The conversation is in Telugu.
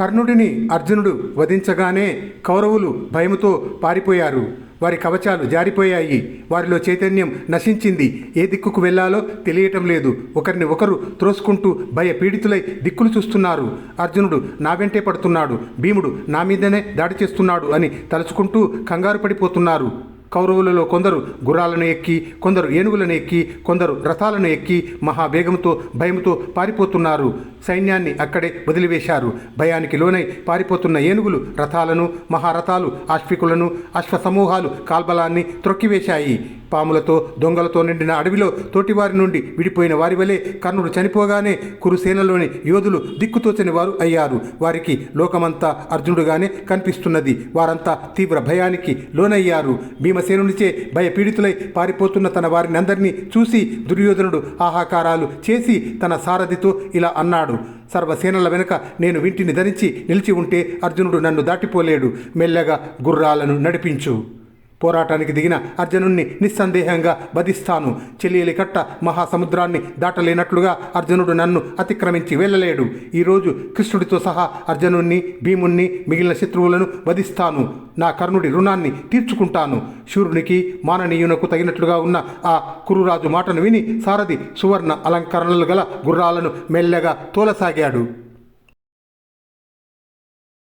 కర్ణుడిని అర్జునుడు వధించగానే కౌరవులు భయముతో పారిపోయారు. వారి కవచాలు జారిపోయాయి. వారిలో చైతన్యం నశించింది. ఏ దిక్కుకు వెళ్ళాలో తెలియటం లేదు. ఒకరిని ఒకరు త్రోసుకుంటూ భయ పీడితులై దిక్కులు చూస్తున్నారు. అర్జునుడు నా వెంటే పడుతున్నాడు. భీముడు నా మీదనే దాడి చేస్తున్నాడు అని తలుచుకుంటూ కంగారు పడిపోతున్నారు. కౌరవులలో కొందరు గుర్రాలను ఎక్కి కొందరు ఏనుగులను ఎక్కి కొందరు రథాలను ఎక్కి మహావేగంతో భయంతో పారిపోతున్నారు. సైన్యాన్ని అక్కడే వదిలివేశారు. భయానికి లోనై పారిపోతున్న ఏనుగులు రథాలను మహారథాలు అశ్వికులను అశ్వసమూహాలు కాల్బలాన్ని త్రొక్కివేశాయి. పాములతో దొంగలతో నిండిన అడవిలో తోటివారి నుండి విడిపోయిన వారి వలె కర్ణుడు చనిపోగానే కురుసేనలోని యోధులు దిక్కుతోచని వారు అయ్యారు. వారికి లోకమంతా అర్జునుడుగానే కనిపిస్తున్నది. వారంతా తీవ్ర భయానికి లోనయ్యారు. భీమ భీమసేనునిచే భయపీడితులై పారిపోతున్న తన వారిని అందరినీ చూసి దుర్యోధనుడు ఆహాకారాలు చేసి తన సారథితో ఇలా అన్నాడు సర్వసేనల వెనుక నేను వింటిని ధరించి నిలిచి ఉంటే అర్జునుడు నన్ను దాటిపోలేడు. మెల్లగా గుర్రాలను నడిపించు. పోరాటానికి దిగిన అర్జునుణ్ణి నిస్సందేహంగా బధిస్తాను చెలియలి కట్ట మహాసముద్రాన్ని దాటలేనట్లుగా అర్జునుడు నన్ను అతిక్రమించి వెళ్ళలేడు. ఈరోజు కృష్ణుడితో సహా అర్జునుణ్ణి భీముణ్ణి మిగిలిన శత్రువులను వధిస్తాను. నా కర్ణుడి రుణాన్ని తీర్చుకుంటాను. శూరునికి మాననీయునకు తగినట్లుగా ఉన్న ఆ కురురాజు మాటను విని సారథి సువర్ణ అలంకరణలు గల గుర్రాలను మెల్లగా తోలసాగాడు.